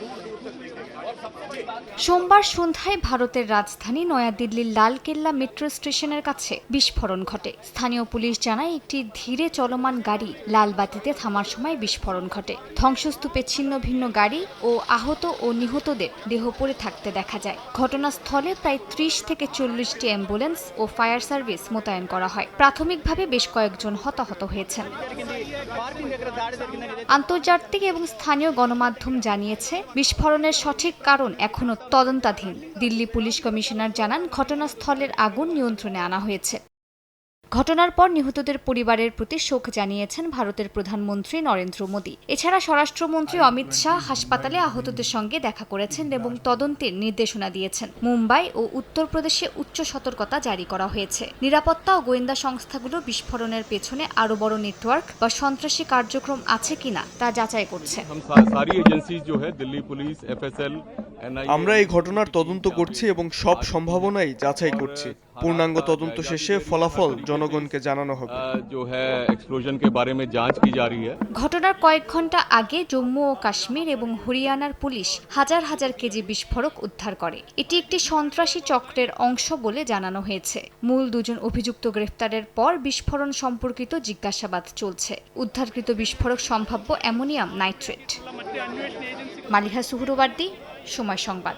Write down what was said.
Thank you. সোমবার সন্ধ্যায় ভারতের রাজধানী নয়াদিল্লির লালকেল্লা মেট্রো স্টেশনের কাছে বিস্ফোরণ ঘটে। স্থানীয় পুলিশ জানায়, একটি ধীরে চলমান গাড়ি লালবাতিতে থামার সময় বিস্ফোরণ ঘটে। ধ্বংসস্তূপে ছিন্ন ভিন্ন গাড়ি ও আহত ও নিহতদের দেহ পড়ে থাকতে দেখা যায়। ঘটনাস্থলে প্রায় ত্রিশ থেকে চল্লিশটি অ্যাম্বুলেন্স ও ফায়ার সার্ভিস মোতায়েন করা হয়। প্রাথমিকভাবে বেশ কয়েকজন হতাহত হয়েছেন। আন্তর্জাতিক এবং স্থানীয় গণমাধ্যম জানিয়েছে, বিস্ফোরণের সঠিক কারণ এখনও তদন্তাধীন। দিল্লি পুলিশ কমিশনার জানান ঘটনাস্থলের আগুন নিয়ন্ত্রণে আনা হয়েছে। ঘটনার পর নিহতদের পরিবারের প্রতি শোক জানিয়েছেন ভারতের প্রধানমন্ত্রী নরেন্দ্র মোদী। এছাড়া স্বরাষ্ট্রমন্ত্রী অমিত শাহ হাসপাতালে আহতদের সঙ্গে দেখা করেছেন এবং তদন্তের নির্দেশনা দিয়েছেন। মুম্বাই ও উত্তরপ্রদেশে উচ্চ সতর্কতা জারি করা হয়েছে। নিরাপত্তা ও গোয়েন্দা সংস্থাগুলো বিস্ফোরণের পেছনে আরও বড় নেটওয়ার্ক বা সন্ত্রাসী কার্যক্রম আছে কিনা তা যাচাই করছে। আমরা এই ঘটনার তদন্ত করছি এবং সব সম্ভাবনাই যাচাই করছি। পূর্ণাঙ্গ তদন্ত শেষে ফলাফল জনগণকে জানানো হবে। ঘটনার কয়েক ঘণ্টা আগে জম্মু ও কাশ্মীর এবং হরিয়ানার পুলিশ হাজার হাজার কেজি বিস্ফোরক উদ্ধার করে। এটি একটি সন্ত্রাসী চক্রের অংশ বলে জানানো হয়েছে। মূল দুজন অভিযুক্ত গ্রেফতারের পর বিস্ফোরণ সম্পর্কিত জিজ্ঞাসাবাদ চলছে। উদ্ধারকৃত বিস্ফোরক সম্ভাব্য অ্যামোনিয়াম নাইট্রেট। মালিহা সুহরওয়ার্দী সময় সংবাদ।